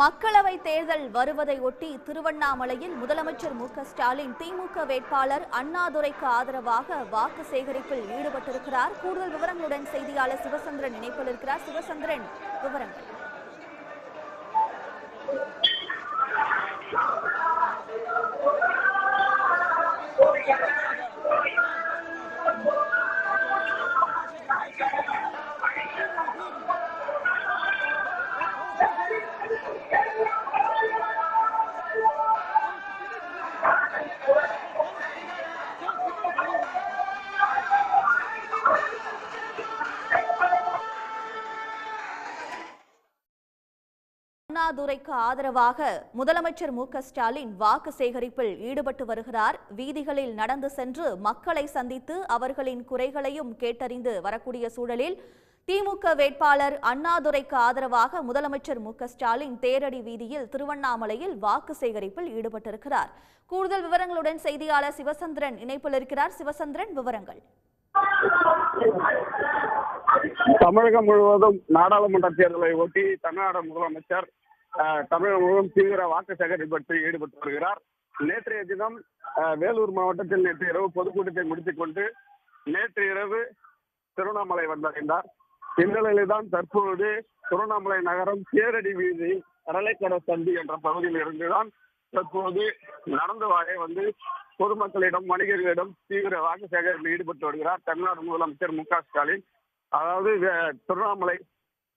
மக்களவை தேர்தல் வருவதை ஒட்டி திருவண்ணாமலையில் முதலமைச்சர் மு ஸ்டாலின் திமுக வேட்பாளர் அண்ணாதுரைக்கு ஆதரவாக வாக்கு சேகரிப்பில் ஈடுபட்டிருக்கிறார். கூடுதல் விவரங்களுடன் செய்தியாளர் சிவசந்திரன் இணைப்பில் இருக்கிறார். சிவசந்திரன் விவரங்கள். அண்ணாதுரைக்கு ஆதரவாக முதலமைச்சர் மு ஸ்டாலின் வாக்கு சேகரிப்பில் ஈடுபட்டு வருகிறார். வீதிகளில் நடந்து சென்று மக்களை சந்தித்து அவர்களின் குறைகளையும் கேட்டறிந்து வரக்கூடிய சூழலில் திமுக வேட்பாளர் அண்ணாதுரைக்கு ஆதரவாக முதலமைச்சர் மு ஸ்டாலின் தேரடி வீதியில் திருவண்ணாமலையில் வாக்கு சேகரிப்பில் ஈடுபட்டிருக்கிறார். கூடுதல் விவரங்களுடன் செய்தியாளர் சிவசந்திரன் இணைப்பில் இருக்கிறார். சிவசந்திரன் விவரங்கள். தமிழகம் முழுவதும் நாடாளுமன்ற தேர்தலை ஒட்டி தமிழ்நாடு முதலமைச்சர் தமிழகம் முழுவதும் தீவிர வாக்கு சேகரிப்பத்தில் ஈடுபட்டு வருகிறார். நேற்றைய தினம் வேலூர் மாவட்டத்தில் நேற்று இரவு பொதுக்கூட்டத்தை முடித்துக் கொண்டு நேற்று இரவு திருவண்ணாமலை வந்தடைந்தார். இந்நிலையில்தான் தற்பொழுது திருவண்ணாமலை நகரம் சேரடி வீதி கடலைக்கடை சந்தி என்ற பகுதியில் இருந்துதான் தற்போது நடந்து வாழை வந்து பொதுமக்களிடம் வணிகர்களிடம் தீவிர வாக்கு சேகரிப்பில் ஈடுபட்டு வருகிறார். தமிழ்நாடு முதலமைச்சர் மு க ஸ்டாலின். அதாவது திருவண்ணாமலை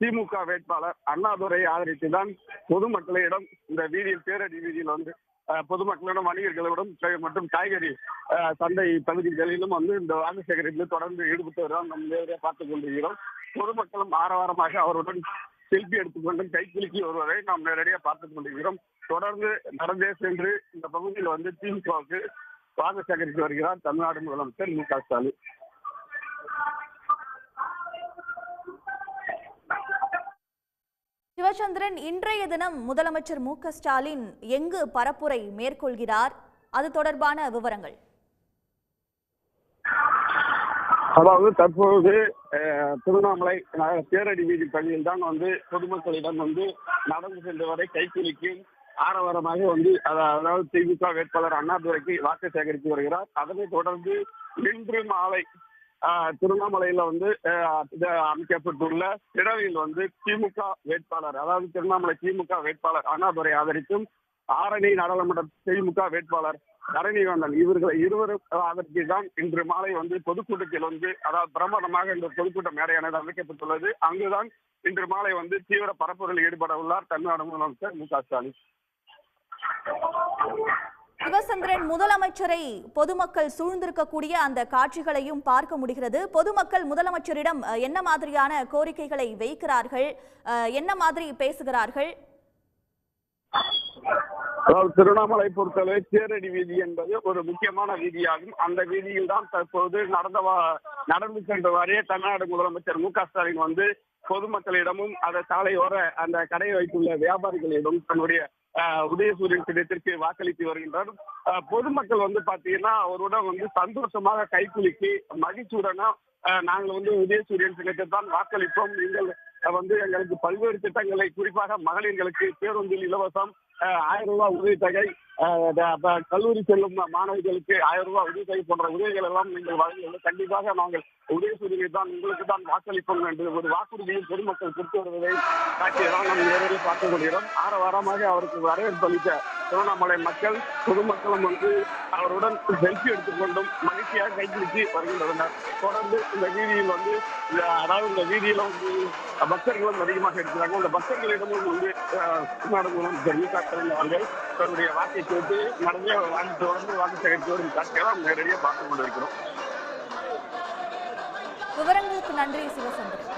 திமுக வேட்பாளர் அண்ணாதுரை ஆதரித்துதான் பொதுமக்களிடம் இந்த வீதியில் பேரடி வீதியில் வந்து பொதுமக்களிடம் வணிகர்களிடம் மற்றும் காய்கறி சந்தை பகுதிகளிலும் வந்து இந்த வாக்கு சேகரிப்பில் தொடர்ந்து ஈடுபட்டு வருவோம் நம் நேரடியாக பார்த்துக் கொண்டிருக்கிறோம். பொதுமக்களும் ஆரவாரமாக அவருடன் செல்பி எடுத்துக்கொண்டு கைக்குலுக்கி வருவதை நாம் நேரடியாக பார்த்துக் கொண்டிருக்கிறோம். தொடர்ந்து நடந்தே சென்று இந்த பகுதியில் வந்து திமுகவுக்கு வாக்கு சேகரித்து வருகிறார் தமிழ்நாடு முதலமைச்சர் மு க ஸ்டாலின். சிவச்சந்திரன் இன்றைய தினம் முதலமைச்சர் மு ஸ்டாலின் எங்கு பரப்புரை மேற்கொள்கிறார்? அது தொடர்பான விவரங்கள். அதாவது தற்போது திருவண்ணாமலை தேரடி வீதி பள்ளியில் தான் வந்து பொதுமக்களிடம் வந்து நடந்து சென்றவரை கைக்குலிக்கும் ஆரவாரமாக வந்து அதாவது திமுக வேட்பாளர் அண்ணாதுரைக்கு வாக்கு சேகரித்து வருகிறார். அதனைத் தொடர்ந்து இன்று மாலை திருவண்ணாமலையில வந்து அமைக்கப்பட்டுள்ள திடலில் வந்து திமுக வேட்பாளர் அதாவது திருவண்ணாமலை திமுக வேட்பாளர் அண்ணாதுரை ஆதரித்தும் ஆரணி நாடாளுமன்ற திமுக வேட்பாளர் தரணிவேந்தன் இவர்கள் இருவரும் அதற்கு தான் இன்று மாலை வந்து பொதுக்கூட்டத்தில் வந்து அதாவது பிரமாதமாக இந்த பொதுக்கூட்ட மேடையானது அமைக்கப்பட்டுள்ளது. அங்குதான் இன்று மாலை வந்து தீவிர பரப்புரையில் ஈடுபட உள்ளார் தமிழ்நாடு முதலமைச்சர் மு க ஸ்டாலின். சிவசந்திரன் முதலமைச்சரை பொதுமக்கள் சூழ்ந்திருக்கக்கூடிய அந்த காட்சிகளையும் பார்க்க முடிகிறது. பொதுமக்கள் முதலமைச்சரிடம் என்ன மாதிரியான கோரிக்கைகளை வைக்கிறார்கள்? என்ன மாதிரி பேசுகிறார்கள்? அதாவது திருவண்ணாமலை பொறுத்தவரை சேரடி வீதி என்பது ஒரு முக்கியமான வீதியாகும். அந்த வீதியில் தான் தற்போது நடந்த வா- நடந்து சென்ற வாரியே தமிழ்நாடு முதலமைச்சர் மு க ஸ்டாலின் வந்து பொதுமக்களிடமும் அந்த சாலையோர அந்த கடை வைத்துள்ள வியாபாரிகளிடம் தன்னுடைய உதயசூரியன் சின்னத்திற்கு வாக்களித்து வருகின்றார். பொதுமக்கள் வந்து பாத்தீங்கன்னா அவருடன் வந்து சந்தோஷமாக கைக்குலுக்கி மகிழ்ச்சியுடனும் நாங்கள் வந்து உதயசூரியன் சின்னத்தை தான் வாக்களிப்போம். நீங்கள் வந்து எங்களுக்கு பல்வேறு திட்டங்களை குறிப்பாக மகளிர்களுக்கு பேருந்தில் இலவசம் ஆயிரம் ரூபாய் உதவித்தொகை கல்லூரி செல்லும் மாணவிகளுக்கு ஆயிரம் ரூபாய் உதவித்தொகை போன்ற உதவிகள் எல்லாம் நீங்கள் வழங்கியுள்ள கண்டிப்பாக நாங்கள் உதயசூரியனை தான் உங்களுக்கு தான் வாக்களிப்போம் என்று ஒரு வாக்குறுதியை பொதுமக்கள் கொடுத்து வருவதை காட்சியெல்லாம் நாம் நேரடியாக பார்த்துக் கொள்கிறோம். ஆற வாரமாக அவருக்கு வரவேற்பு அளித்த திருவண்ணாமலை மக்கள் பொதுமக்களும் வந்து அவருடன் செல்ஃபி எடுத்துக்கொண்டும் மகிழ்ச்சியாக கைப்பிடித்து வருகின்றனர். தொடர்ந்து இந்த வீதியில் வந்து அதாவது இந்த வீதியில வந்து பக்தர்களும் அதிகமாக இருக்கிறாங்க. இந்த பக்தர்களிடமும் வந்து அஹ், தமிழ்நாடு அவர்கள். தன்னுடைய வாக்கை கேட்டு நடந்தே வாங்கி தொடர்ந்து வாக்கு சேகரித்து வரும் காட்சியெல்லாம் நேரடியாக பார்த்துக் கொண்டிருக்கிறோம். விவரங்களுக்கு நன்றி சிவசந்திரன்.